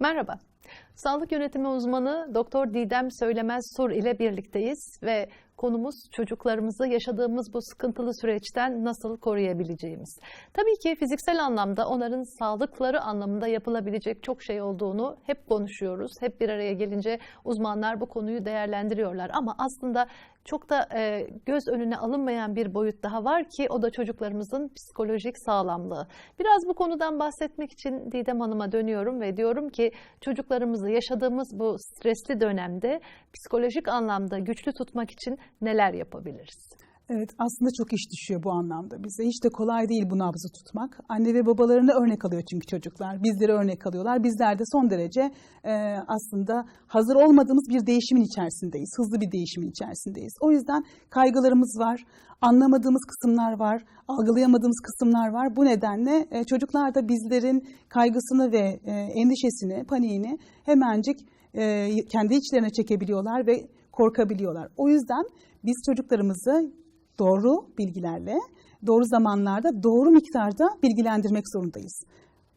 Merhaba. Sağlık yönetimi uzmanı Doktor Didem Söylemez Sur ile birlikteyiz ve konumuz çocuklarımızı yaşadığımız bu sıkıntılı süreçten nasıl koruyabileceğimiz. Tabii ki fiziksel anlamda onların sağlıkları anlamında yapılabilecek çok şey olduğunu hep konuşuyoruz. Hep bir araya gelince uzmanlar bu konuyu değerlendiriyorlar ama aslında çok da e, göz önüne alınmayan bir boyut daha var ki o da çocuklarımızın psikolojik sağlamlığı. Biraz bu konudan bahsetmek için Didem Hanım'a dönüyorum ve diyorum ki çocuklarımızı yaşadığımız bu stresli dönemde psikolojik anlamda güçlü tutmak için neler yapabiliriz? Evet aslında çok iş düşüyor bu anlamda bize. Hiç de kolay değil bu nabzı tutmak. Anne ve babalarına örnek alıyor çünkü çocuklar. Bizlere örnek alıyorlar. Bizler de son derece e, aslında hazır olmadığımız bir değişimin içerisindeyiz. Hızlı bir değişimin içerisindeyiz. O yüzden kaygılarımız var. Anlamadığımız kısımlar var. Algılayamadığımız kısımlar var. Bu nedenle e, çocuklar da bizlerin kaygısını ve e, endişesini, paniğini hemencik e, kendi içlerine çekebiliyorlar ve korkabiliyorlar. O yüzden biz çocuklarımızı doğru bilgilerle, doğru zamanlarda, doğru miktarda bilgilendirmek zorundayız.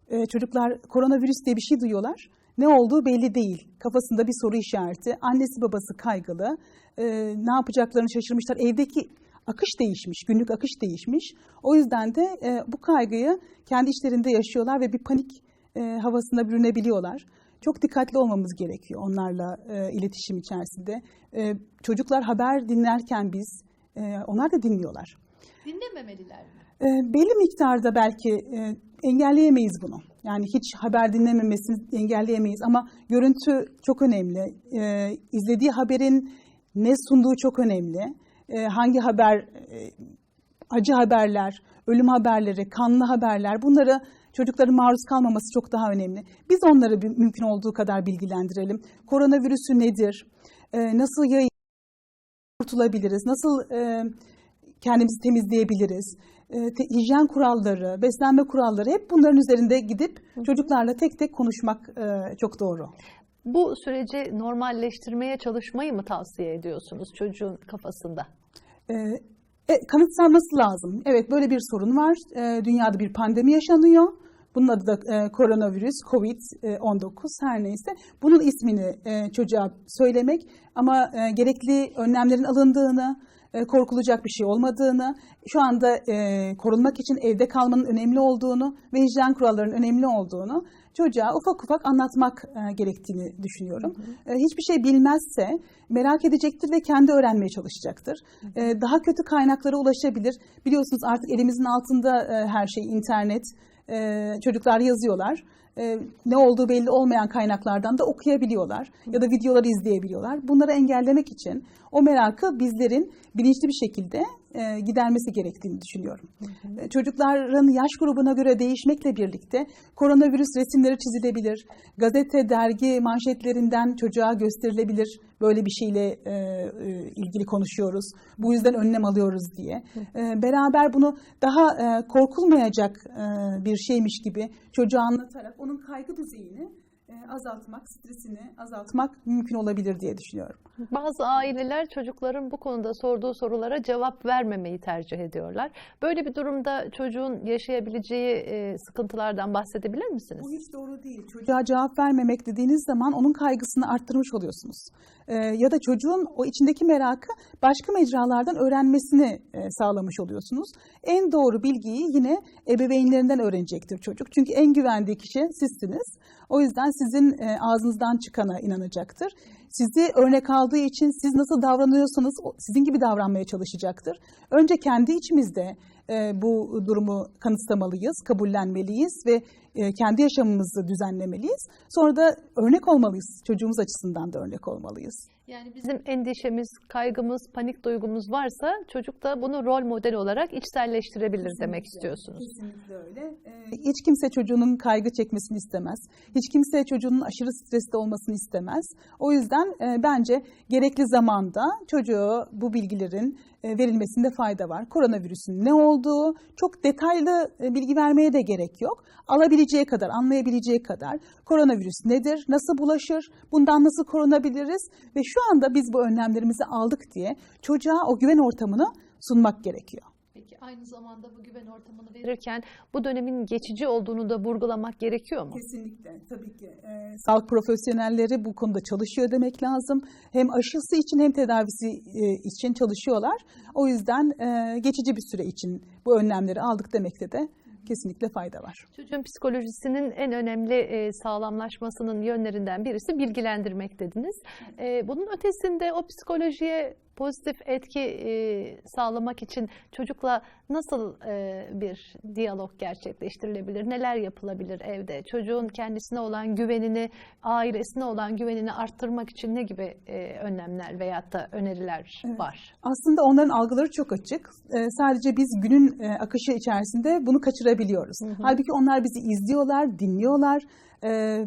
Ee, çocuklar koronavirüs diye bir şey duyuyorlar. Ne olduğu belli değil. Kafasında bir soru işareti, annesi babası kaygılı, ee, ne yapacaklarını şaşırmışlar. Evdeki akış değişmiş, günlük akış değişmiş. O yüzden de e, bu kaygıyı kendi içlerinde yaşıyorlar ve bir panik e, havasına bürünebiliyorlar. Çok dikkatli olmamız gerekiyor onlarla e, iletişim içerisinde. E, çocuklar haber dinlerken biz, e, onlar da dinliyorlar. Dinlememeliler mi? E, belli miktarda belki e, engelleyemeyiz bunu. Yani hiç haber dinlememesini engelleyemeyiz ama görüntü çok önemli. E, izlediği haberin ne sunduğu çok önemli. E, hangi haber, e, acı haberler, ölüm haberleri, kanlı haberler bunları çocukların maruz kalmaması çok daha önemli. Biz onları bir, mümkün olduğu kadar bilgilendirelim. Koronavirüsü nedir? E, nasıl yayın kurtulabiliriz? Nasıl e, kendimizi temizleyebiliriz? E, te, hijyen kuralları, beslenme kuralları hep bunların üzerinde gidip çocuklarla tek tek konuşmak e, çok doğru. Bu süreci normalleştirmeye çalışmayı mı tavsiye ediyorsunuz çocuğun kafasında? E, e, kanıtsanması lazım. Evet böyle bir sorun var. E, dünyada bir pandemi yaşanıyor. Bunun adı da e, koronavirüs, Covid-19 her neyse. Bunun ismini e, çocuğa söylemek ama e, gerekli önlemlerin alındığını, e, korkulacak bir şey olmadığını, şu anda e, korunmak için evde kalmanın önemli olduğunu ve hijyen kurallarının önemli olduğunu çocuğa ufak ufak anlatmak e, gerektiğini düşünüyorum. Hı hı. E, hiçbir şey bilmezse merak edecektir ve kendi öğrenmeye çalışacaktır. Hı hı. E, daha kötü kaynaklara ulaşabilir. Biliyorsunuz artık elimizin altında e, her şey internet. E, çocuklar yazıyorlar. E, ne olduğu belli olmayan kaynaklardan da okuyabiliyorlar ya da videoları izleyebiliyorlar. Bunları engellemek için o merakı bizlerin bilinçli bir şekilde e, gidermesi gerektiğini düşünüyorum. Hı hı. Çocukların yaş grubuna göre değişmekle birlikte koronavirüs resimleri çizilebilir. Gazete, dergi manşetlerinden çocuğa gösterilebilir. Böyle bir şeyle e, e, ilgili konuşuyoruz. Bu yüzden önlem alıyoruz diye. E, beraber bunu daha e, korkulmayacak e, bir şeymiş gibi çocuğa anlatarak onun kaygı düzeyini azaltmak, stresini azaltmak mümkün olabilir diye düşünüyorum. Bazı aileler çocukların bu konuda sorduğu sorulara cevap vermemeyi tercih ediyorlar. Böyle bir durumda çocuğun yaşayabileceği sıkıntılardan bahsedebilir misiniz? Bu hiç doğru değil. Çocuğa cevap vermemek dediğiniz zaman onun kaygısını arttırmış oluyorsunuz. Ya da çocuğun o içindeki merakı başka mecralardan öğrenmesini sağlamış oluyorsunuz. En doğru bilgiyi yine ebeveynlerinden öğrenecektir çocuk. Çünkü en güvendiği kişi sizsiniz. O yüzden sizin ağzınızdan çıkana inanacaktır. Sizi örnek aldığı için siz nasıl davranıyorsanız sizin gibi davranmaya çalışacaktır. Önce kendi içimizde bu durumu kanıtlamalıyız, kabullenmeliyiz ve kendi yaşamımızı düzenlemeliyiz. Sonra da örnek olmalıyız. Çocuğumuz açısından da örnek olmalıyız. Yani bizim endişemiz, kaygımız, panik duygumuz varsa çocuk da bunu rol model olarak içselleştirebilir kesinlikle, demek istiyorsunuz. Kesinlikle öyle. Ee, hiç kimse çocuğunun kaygı çekmesini istemez. Hiç kimse çocuğunun aşırı stresli olmasını istemez. O yüzden e, bence gerekli zamanda çocuğa bu bilgilerin e, verilmesinde fayda var. Koronavirüsün ne olduğu çok detaylı e, bilgi vermeye de gerek yok. Alabileceği kadar, anlayabileceği kadar koronavirüs nedir, nasıl bulaşır, bundan nasıl korunabiliriz ve şu anda biz bu önlemlerimizi aldık diye çocuğa o güven ortamını sunmak gerekiyor. Peki Aynı zamanda bu güven ortamını verirken bu dönemin geçici olduğunu da vurgulamak gerekiyor mu? Kesinlikle tabii ki. Ee, sağlık profesyonelleri bu konuda çalışıyor demek lazım. Hem aşısı için hem tedavisi e, için çalışıyorlar. O yüzden e, geçici bir süre için bu önlemleri aldık demekte de kesinlikle fayda var. Çocuğun psikolojisinin en önemli e, sağlamlaşmasının yönlerinden birisi bilgilendirmek dediniz. E, bunun ötesinde o psikolojiye pozitif etki e, sağlamak için çocukla nasıl e, bir diyalog gerçekleştirilebilir? Neler yapılabilir evde? Çocuğun kendisine olan güvenini, ailesine olan güvenini arttırmak için ne gibi e, önlemler veyahut da öneriler var? Aslında onların algıları çok açık. Ee, sadece biz günün e, akışı içerisinde bunu kaçırabiliyoruz. Halbuki onlar bizi izliyorlar, dinliyorlar. Ee,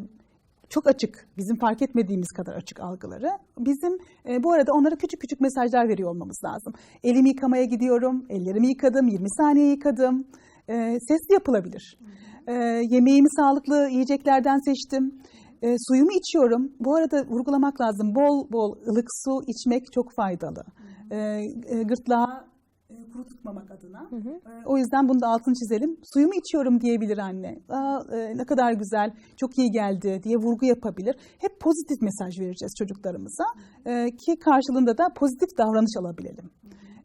çok açık, bizim fark etmediğimiz kadar açık algıları. Bizim e, bu arada onlara küçük küçük mesajlar veriyor olmamız lazım. Elimi yıkamaya gidiyorum, ellerimi yıkadım, 20 saniye yıkadım. Ee, sesli yapılabilir. Ee, yemeğimi sağlıklı yiyeceklerden seçtim. E, suyumu içiyorum. Bu arada vurgulamak lazım. Bol bol ılık su içmek çok faydalı. E, e, gırtlağı e, kuru tutmamak adına. E, o yüzden bunu da altını çizelim. Suyumu içiyorum diyebilir anne. Aa, e, ne kadar güzel, çok iyi geldi diye vurgu yapabilir. Hep pozitif mesaj vereceğiz çocuklarımıza e, ki karşılığında da pozitif davranış alabilelim.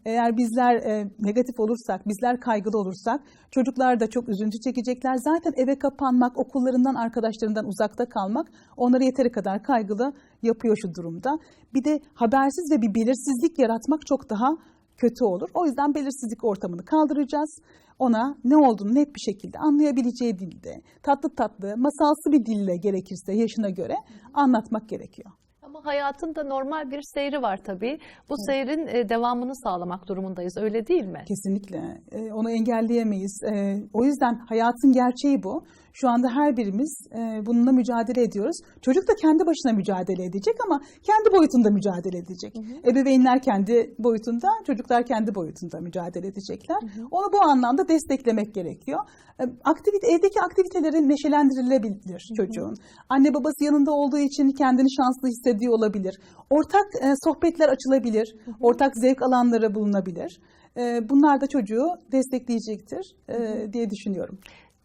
Eğer bizler e, negatif olursak, bizler kaygılı olursak çocuklar da çok üzüntü çekecekler. Zaten eve kapanmak, okullarından, arkadaşlarından uzakta kalmak onları yeteri kadar kaygılı yapıyor şu durumda. Bir de habersiz ve bir belirsizlik yaratmak çok daha kötü olur. O yüzden belirsizlik ortamını kaldıracağız. Ona ne olduğunu net bir şekilde anlayabileceği dilde, tatlı tatlı, masalsı bir dille gerekirse yaşına göre anlatmak gerekiyor. Ama hayatın da normal bir seyri var tabii. Bu seyrin e, devamını sağlamak durumundayız öyle değil mi? Kesinlikle. Ee, onu engelleyemeyiz. Ee, o yüzden hayatın gerçeği bu. Şu anda her birimiz e, bununla mücadele ediyoruz. Çocuk da kendi başına mücadele edecek ama kendi boyutunda mücadele edecek. Ebeveynler kendi boyutunda, çocuklar kendi boyutunda mücadele edecekler. Onu bu anlamda desteklemek gerekiyor. Ee, Aktivite, evdeki aktiviteleri neşelendirilebilir çocuğun. Anne babası yanında olduğu için kendini şanslı hissediyor olabilir. Ortak e, sohbetler açılabilir. Ortak zevk alanları bulunabilir. E, bunlar da çocuğu destekleyecektir e, diye düşünüyorum.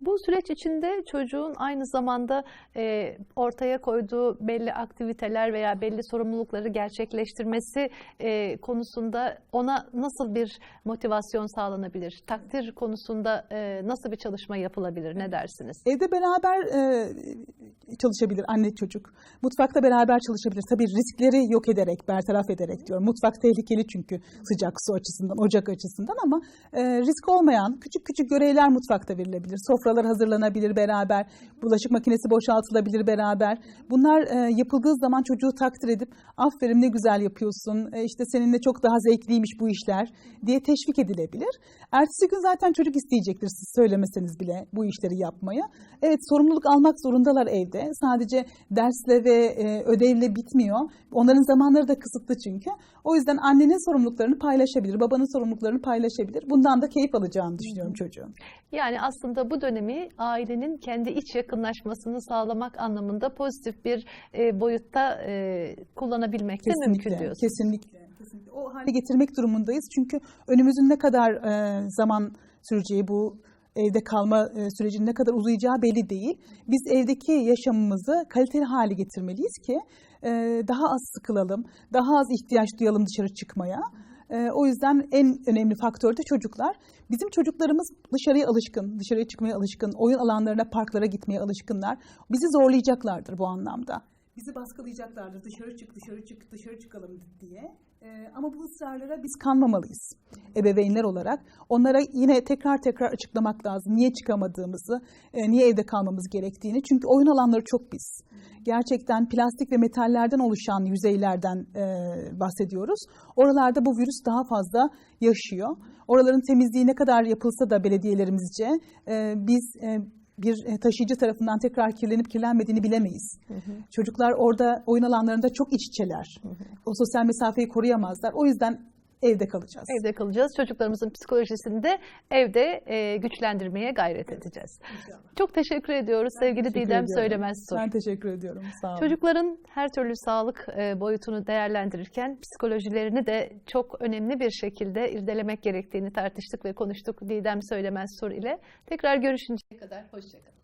Bu süreç içinde çocuğun aynı zamanda e, ortaya koyduğu belli aktiviteler veya belli sorumlulukları gerçekleştirmesi e, konusunda ona nasıl bir motivasyon sağlanabilir? Takdir konusunda e, nasıl bir çalışma yapılabilir? Ne dersiniz? Evde beraber e, çalışabilir anne çocuk. Mutfakta beraber çalışabilir. Tabii riskleri yok ederek, bertaraf ederek diyorum. Mutfak tehlikeli çünkü sıcak su açısından, ocak açısından ama e, risk olmayan küçük küçük görevler mutfakta verilebilir. Sofralar hazırlanabilir beraber, bulaşık makinesi boşaltılabilir beraber. Bunlar e, yapıldığı zaman çocuğu takdir edip aferin ne güzel yapıyorsun, e, işte seninle çok daha zevkliymiş bu işler diye teşvik edilebilir. Ertesi gün zaten çocuk isteyecektir siz söylemeseniz bile bu işleri yapmaya. Evet sorumluluk almak zorundalar evde. Sadece dersle ve e, ödevle bitmiyor. Onların zamanları da kısıtlı çünkü. O yüzden annenin sorumluluklarını paylaşabilir, babanın sorumluluklarını paylaşabilir. Bundan da keyif alacağını düşünüyorum çocuğun. Yani aslında bu dönemi ailenin kendi iç yakınlaşmasını sağlamak anlamında pozitif bir e, boyutta e, kullanabilmek de mümkün diyorsunuz. Kesinlikle. kesinlikle. O hale getirmek durumundayız. Çünkü önümüzün ne kadar e, zaman süreceği bu evde kalma e, sürecinin ne kadar uzayacağı belli değil. Biz evdeki yaşamımızı kaliteli hale getirmeliyiz ki e, daha az sıkılalım, daha az ihtiyaç duyalım dışarı çıkmaya. E, o yüzden en önemli faktör de çocuklar. Bizim çocuklarımız dışarıya alışkın, dışarıya çıkmaya alışkın, oyun alanlarına, parklara gitmeye alışkınlar. Bizi zorlayacaklardır bu anlamda. Bizi baskılayacaklardır dışarı çık, dışarı çık, dışarı çıkalım diye. Ee, ama bu ısrarlara biz kanmamalıyız ebeveynler olarak. Onlara yine tekrar tekrar açıklamak lazım. Niye çıkamadığımızı, e, niye evde kalmamız gerektiğini. Çünkü oyun alanları çok pis. Gerçekten plastik ve metallerden oluşan yüzeylerden e, bahsediyoruz. Oralarda bu virüs daha fazla yaşıyor. Oraların temizliği ne kadar yapılsa da belediyelerimizce e, biz e, bir e, taşıyıcı tarafından tekrar kirlenip kirlenmediğini bilemeyiz. Çocuklar orada oyun alanlarında çok iç içeler. O sosyal mesafeyi koruyamazlar. O yüzden evde kalacağız. Evde kalacağız. Çocuklarımızın psikolojisini de evde e, güçlendirmeye gayret edeceğiz. Çok teşekkür ediyoruz sevgili Teşekkür Didem ediyorum. Söylemez Sur. Ben teşekkür ediyorum. Sağ olun. Çocukların her türlü sağlık e, boyutunu değerlendirirken psikolojilerini de çok önemli bir şekilde irdelemek gerektiğini tartıştık ve konuştuk Didem Söylemez Sur ile. Tekrar görüşünceye kadar hoşçakalın.